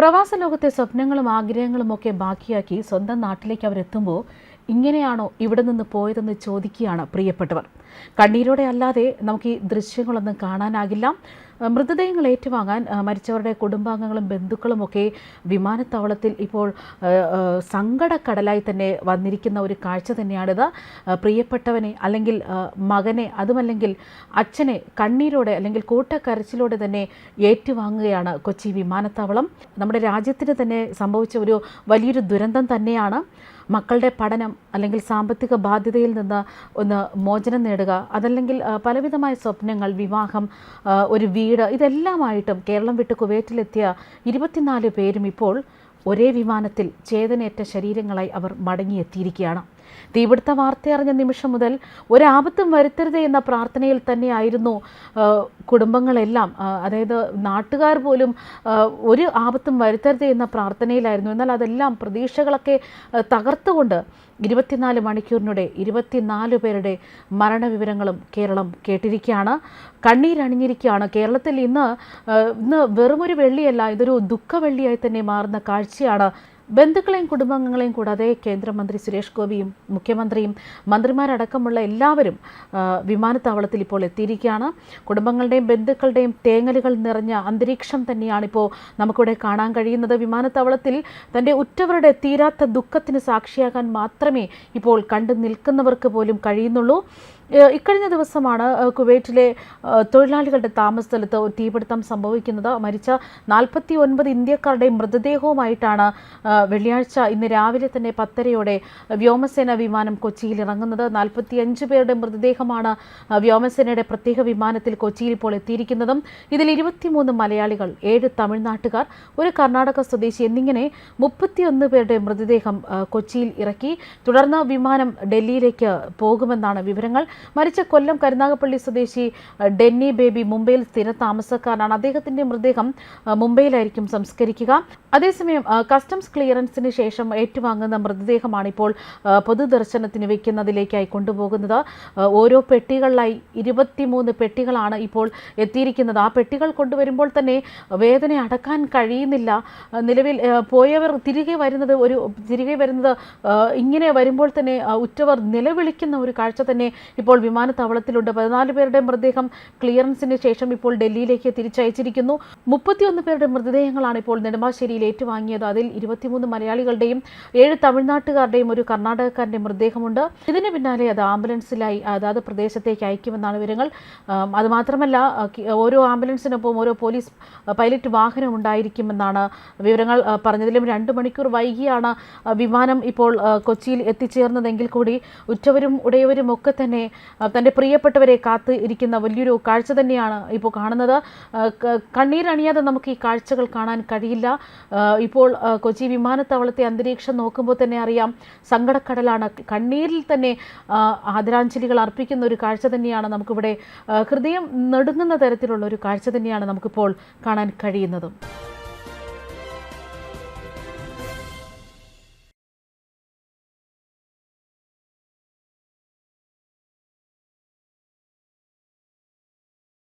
പ്രവാസ ലോകത്തെ സ്വപ്നങ്ങളും ആഗ്രഹങ്ങളും ഒക്കെ ബാക്കിയാക്കി സ്വന്തം നാട്ടിലേക്ക് അവരെത്തുമ്പോൾ ഇങ്ങനെയാണോ ഇവിടെ നിന്ന് പോയതെന്ന് ചോദിക്കുകയാണ് പ്രിയപ്പെട്ടവർ. കണ്ണീരോടെ അല്ലാതെ നമുക്ക് ഈ ദൃശ്യങ്ങളൊന്നും കാണാനാകില്ല. മൃതദേഹങ്ങൾ ഏറ്റുവാങ്ങാൻ മരിച്ചവരുടെ കുടുംബാംഗങ്ങളും ബന്ധുക്കളും ഒക്കെ വിമാനത്താവളത്തിൽ ഇപ്പോൾ സങ്കടക്കടലായി തന്നെ വന്നിരിക്കുന്ന ഒരു കാഴ്ച തന്നെയാണിത്. പ്രിയപ്പെട്ടവനെ അല്ലെങ്കിൽ മകനെ അതുമല്ലെങ്കിൽ അച്ഛനെ കണ്ണീരോടെ അല്ലെങ്കിൽ കൂട്ടക്കരച്ചിലോടെ തന്നെ ഏറ്റുവാങ്ങുകയാണ് കൊച്ചി വിമാനത്താവളം. നമ്മുടെ രാജ്യത്തിന് തന്നെ സംഭവിച്ച ഒരു വലിയൊരു ദുരന്തം തന്നെയാണ്. മക്കളുടെ പഠനം അല്ലെങ്കിൽ സാമ്പത്തിക ബാധ്യതയിൽ നിന്ന് ഒന്ന് മോചനം നേടുക അതല്ലെങ്കിൽ പലവിധമായ സ്വപ്നങ്ങൾ വിവാഹം ഒരു വീട് ഇതെല്ലാമായിട്ടും കേരളം വിട്ട് കുവൈറ്റിലെത്തിയ ഇരുപത്തിനാല് പേരും ഇപ്പോൾ ഒരേ വിമാനത്തിൽ ചേതനേറ്റ ശരീരങ്ങളായി അവർ മടങ്ങിയെത്തിയിരിക്കുകയാണ്. തീപിടുത്ത വാർത്തയറിഞ്ഞ നിമിഷം മുതൽ ഒരാപത്തും വരുത്തരുതേ എന്ന പ്രാർത്ഥനയിൽ തന്നെയായിരുന്നു കുടുംബങ്ങളെല്ലാം. അതായത് നാട്ടുകാർ പോലും ഒരു ആപത്തും വരുത്തരുതേ എന്ന പ്രാർത്ഥനയിലായിരുന്നു. എന്നാൽ അതെല്ലാം പ്രതീക്ഷകളൊക്കെ തകർത്തുകൊണ്ട് ഇരുപത്തിനാല് മണിക്കൂറിനിടെ ഇരുപത്തിനാല് പേരുടെ മരണവിവരങ്ങളും കേരളം കേട്ടിരിക്കുകയാണ്. കണ്ണീരണിഞ്ഞിരിക്കുകയാണ്. കേരളത്തിൽ ഇന്ന് ഇന്ന് വെറുമൊരു വെള്ളിയല്ല ഇതൊരു ദുഃഖവെള്ളിയായി തന്നെ മാറുന്ന കാഴ്ചയാണ് ബന്ധുക്കളെയും കുടുംബാംഗങ്ങളെയും കൂടാതെ കേന്ദ്രമന്ത്രി സുരേഷ് ഗോപിയും മുഖ്യമന്ത്രിയും മന്ത്രിമാരടക്കമുള്ള എല്ലാവരും വിമാനത്താവളത്തിൽ ഇപ്പോൾ എത്തിയിരിക്കുകയാണ്. കുടുംബങ്ങളുടെയും ബന്ധുക്കളുടെയും തേങ്ങലുകൾ നിറഞ്ഞ അന്തരീക്ഷം തന്നെയാണിപ്പോൾ നമുക്കിവിടെ കാണാൻ കഴിയുന്നത്. വിമാനത്താവളത്തിൽ തന്റെ ഉറ്റവരുടെ തീരാത്ത ദുഃഖത്തിന് സാക്ഷിയാകാൻ മാത്രമേ ഇപ്പോൾ കണ്ടു നിൽക്കുന്നവർക്ക് പോലും കഴിയുന്നുള്ളൂ. ഇക്കഴിഞ്ഞ ദിവസമാണ് കുവൈറ്റിലെ തൊഴിലാളികളുടെ താമസ സ്ഥലത്ത് ഒരു തീപിടുത്തം സംഭവിക്കുന്നത്. മരിച്ച നാൽപ്പത്തി ഒൻപത് ഇന്ത്യക്കാരുടെ മൃതദേഹവുമായിട്ടാണ് വെള്ളിയാഴ്ച ഇന്ന് രാവിലെ തന്നെ പത്തരയോടെ വ്യോമസേന വിമാനം കൊച്ചിയിൽ ഇറങ്ങുന്നത്. നാൽപ്പത്തി അഞ്ച് പേരുടെ മൃതദേഹമാണ് വ്യോമസേനയുടെ പ്രത്യേക വിമാനത്തിൽ കൊച്ചിയിൽ ഇപ്പോൾ എത്തിയിരിക്കുന്നതും. ഇതിൽ ഇരുപത്തിമൂന്ന് മലയാളികൾ ഏഴ് തമിഴ്നാട്ടുകാർ ഒരു കർണാടക സ്വദേശി എന്നിങ്ങനെ മുപ്പത്തിയൊന്ന് പേരുടെ മൃതദേഹം കൊച്ചിയിൽ ഇറക്കി. തുടർന്ന് വിമാനം ഡൽഹിയിലേക്ക് പോകുമെന്നാണ് വിവരങ്ങൾ. മരിച്ച കൊല്ലം കരുനാഗപ്പള്ളി സ്വദേശി ഡെന്നി ബേബി മുംബൈയിൽ സ്ഥിര താമസക്കാരനാണ് അദ്ദേഹത്തിന്റെ മൃതദേഹം മുംബൈയിലായിരിക്കും സംസ്കരിക്കുക. അതേസമയം കസ്റ്റംസ് ക്ലിയറൻസിന് ശേഷം ഏറ്റുവാങ്ങുന്ന മൃതദേഹമാണ് ഇപ്പോൾ പൊതുദർശനത്തിന് വെക്കുന്നതിലേക്കായി കൊണ്ടുപോകുന്നത്. ഓരോ പെട്ടികളിലായി ഇരുപത്തിമൂന്ന് പെട്ടികളാണ് ഇപ്പോൾ എത്തിയിരിക്കുന്നത്. ആ പെട്ടികൾ കൊണ്ടുവരുമ്പോൾ തന്നെ വേദന അടക്കാൻ കഴിയുന്നില്ല. നിലവിൽ പോയവർ തിരികെ വരുന്നത് ഒരു തിരികെ വരുന്നത് ഇങ്ങനെ വരുമ്പോൾ തന്നെ ഉറ്റവർ നിലവിളിക്കുന്ന ഒരു കാഴ്ച തന്നെ ഇപ്പോൾ വിമാനത്താവളത്തിലുണ്ട്. പതിനാല് പേരുടെ മൃതദേഹം ക്ലിയറൻസിന് ശേഷം ഇപ്പോൾ ഡൽഹിയിലേക്ക് തിരിച്ചയച്ചിരിക്കുന്നു. മുപ്പത്തിയൊന്ന് പേരുടെ മൃതദേഹങ്ങളാണ് ഇപ്പോൾ നെടുമ്പാശ്ശേരിയിൽ ഏറ്റുവാങ്ങിയത്. അതിൽ ഇരുപത്തിമൂന്ന് മലയാളികളുടെയും ഏഴ് തമിഴ്നാട്ടുകാരുടെയും ഒരു കർണാടകക്കാരന്റെ മൃതദേഹമുണ്ട്. ഇതിന് പിന്നാലെ അത് ആംബുലൻസിലായി അതാത് പ്രദേശത്തേക്ക് അയക്കുമെന്നാണ് വിവരങ്ങൾ. അതുമാത്രമല്ല ഓരോ ആംബുലൻസിനൊപ്പം ഓരോ പോലീസ് പൈലറ്റ് വാഹനം ഉണ്ടായിരിക്കുമെന്നാണ് വിവരങ്ങൾ പറഞ്ഞതിലും രണ്ട് മണിക്കൂർ വൈകിയാണ് വിമാനം ഇപ്പോൾ കൊച്ചിയിൽ എത്തിച്ചേർന്നതെങ്കിൽ കൂടി ഉറ്റവരും ഉടയവരും ഒക്കെ തന്നെ തന്റെ പ്രിയപ്പെട്ടവരെ കാത്ത് ഇരിക്കുന്ന വലിയൊരു കാഴ്ച തന്നെയാണ് ഇപ്പോൾ കാണുന്നത്. കണ്ണീരണിയാതെ നമുക്ക് ഈ കാഴ്ചകൾ കാണാൻ കഴിയില്ല. ഇപ്പോൾ കൊച്ചി വിമാനത്താവളത്തെ അന്തരീക്ഷം നോക്കുമ്പോൾ തന്നെ അറിയാം സങ്കടക്കടലാണ്. കണ്ണീരിൽ തന്നെ ആദരാഞ്ജലികൾ അർപ്പിക്കുന്ന ഒരു കാഴ്ച തന്നെയാണ് നമുക്കിവിടെ ഹൃദയം നെടുങ്ങുന്ന തരത്തിലുള്ള ഒരു കാഴ്ച തന്നെയാണ് നമുക്കിപ്പോൾ കാണാൻ കഴിയുന്നതും.